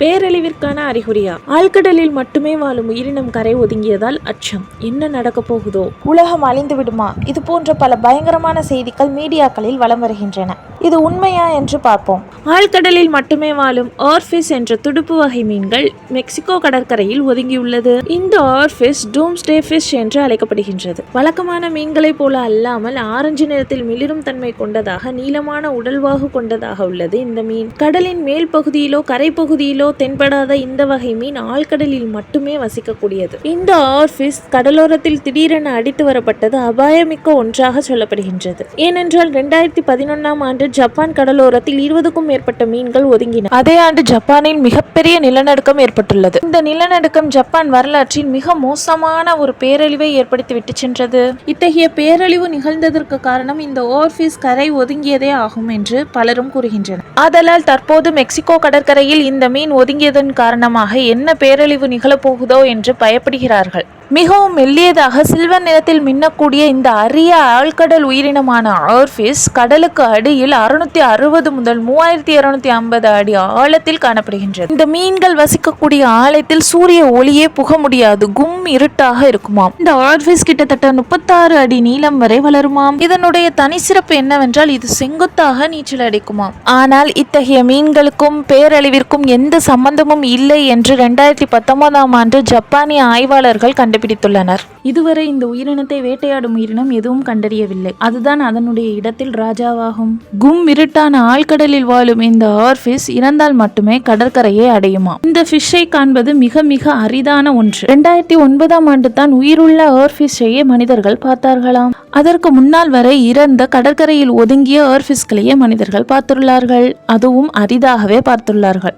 பேரழிவிற்கான அறிகுறியா? ஆழ்கடலில் மட்டுமே வாழும் உயிரினம் கரை ஒதுங்கியதால் அச்சம். என்ன நடக்கப் போகுதோ? உலகம் அழிந்து விடுமா இது போன்ற பல பயங்கரமான செய்திகள் மீடியாக்களில் வலம் வருகின்றன. இது உண்மையா என்று பார்ப்போம். ஆழ்கடலில் மட்டுமே வாழும் ஆர்பிஸ் என்ற துடுப்பு வகை மீன்கள் மெக்சிகோ கடற்கரையில் ஒதுங்கியுள்ளது. இந்த ஆர்பிஸ் டூம்ஸ்டே ஃபிஷ் என்று அழைக்கப்படுகின்றது. வழக்கமான மீன்களைப் போல அல்லாமல் ஆரஞ்சு நிறத்தில் மிளிரும் தன்மை கொண்டதாக நீளமான உடல்வாகு கொண்டதாக உள்ளது இந்த மீன். கடலின் மேல் பகுதியிலோ கரை பகுதியிலோ தென்படாத இந்த வகை மீன் ஆழ்கடலில் மட்டுமே வசிக்கக்கூடியது. இந்த ஆர்பிஸ் கடலோரத்தில் திடீரென அடித்து வரப்பட்டது அபாயமிக்க ஒன்றாக சொல்லப்படுகின்றது. ஏனென்றால் ரெண்டாயிரத்தி பதினொன்னாம் ஆண்டு ஜப்பான் கடலோரத்தில் இருபதுக்கும் மேற்பட்ட மீன்கள் ஒதுங்கின. அதே ஆண்டு ஜப்பானில் மிகப்பெரிய நிலநடுக்கம் ஏற்பட்டுள்ளது. இந்த நிலநடுக்கம் ஜப்பான் வரலாற்றில் மிக மோசமான ஒரு பேரழிவை ஏற்படுத்தி விட்டு சென்றது. இத்தகைய பேரழிவு நிகழ்ந்ததற்கு காரணம் இந்த ஓவர்ஃபீஸ் கரை ஒதுங்கியதே ஆகும் என்று பலரும் கூறுகின்றனர். ஆதலால் தற்போது மெக்சிகோ கடற்கரையில் இந்த மீன் ஒதுங்கியதன் காரணமாக என்ன பேரழிவு நிகழப்போகுதோ என்று பயப்படுகிறார்கள். மிகவும் மெல்லியதாக சில்வர் நிறத்தில் மின்னக்கூடிய இந்த அரிய ஆழ்கடல் உயிரினமான ஆர்ஃபிஸ் கடலுக்கு அடியில் அறுநூத்தி அறுபது முதல் மூவாயிரத்தி இருநூத்தி ஐம்பது அடி ஆழத்தில் காணப்படுகின்றது. இந்த மீன்கள் வசிக்கக்கூடிய ஆழத்தில் சூரிய ஒளியே புக முடியாது. கும் இருட்டாக இருக்குமாம். இந்த ஆர்ஃபிஸ் கிட்டத்தட்ட முப்பத்தாறு அடி நீளம் வரை வளருமாம். இதனுடைய தனி சிறப்பு என்னவென்றால் இது செங்குத்தாக நீச்சல் அடிக்குமாம். ஆனால் இத்தகைய மீன்களுக்கும் பேரழிவிற்கும் எந்த சம்பந்தமும் இல்லை என்று ரெண்டாயிரத்தி பத்தொன்பதாம் ஆண்டு ஜப்பானிய ஆய்வாளர்கள் கண்டுபிடித்துள்ளனர். இதுவரை இந்த உயிரினத்தை வேட்டையாடும் உயிரினம் எதுவும் கண்டறியவில்லை. அதுதான் அதனுடைய இடத்தில் ராஜாவாகும். கும் இருட்டான ஆழ்கடலில் வாழும் இந்த ஆர்பிஸ் இறந்தால் மட்டுமே கடற்கரையை அடையுமா? இந்த ஃபிஷ்ஷை காண்பது மிக மிக அரிதான ஒன்று. ரெண்டாயிரத்தி ஒன்பதாம் ஆண்டு தான் உயிருள்ள ஆர்பிஸையே மனிதர்கள் பார்த்தார்களாம். அதற்கு முன்னால் வரை இறந்த கடற்கரையில் ஒதுங்கிய ஆர்பிஸ்களையே மனிதர்கள் பார்த்துள்ளார்கள். அதுவும் அரிதாகவே பார்த்துள்ளார்கள்.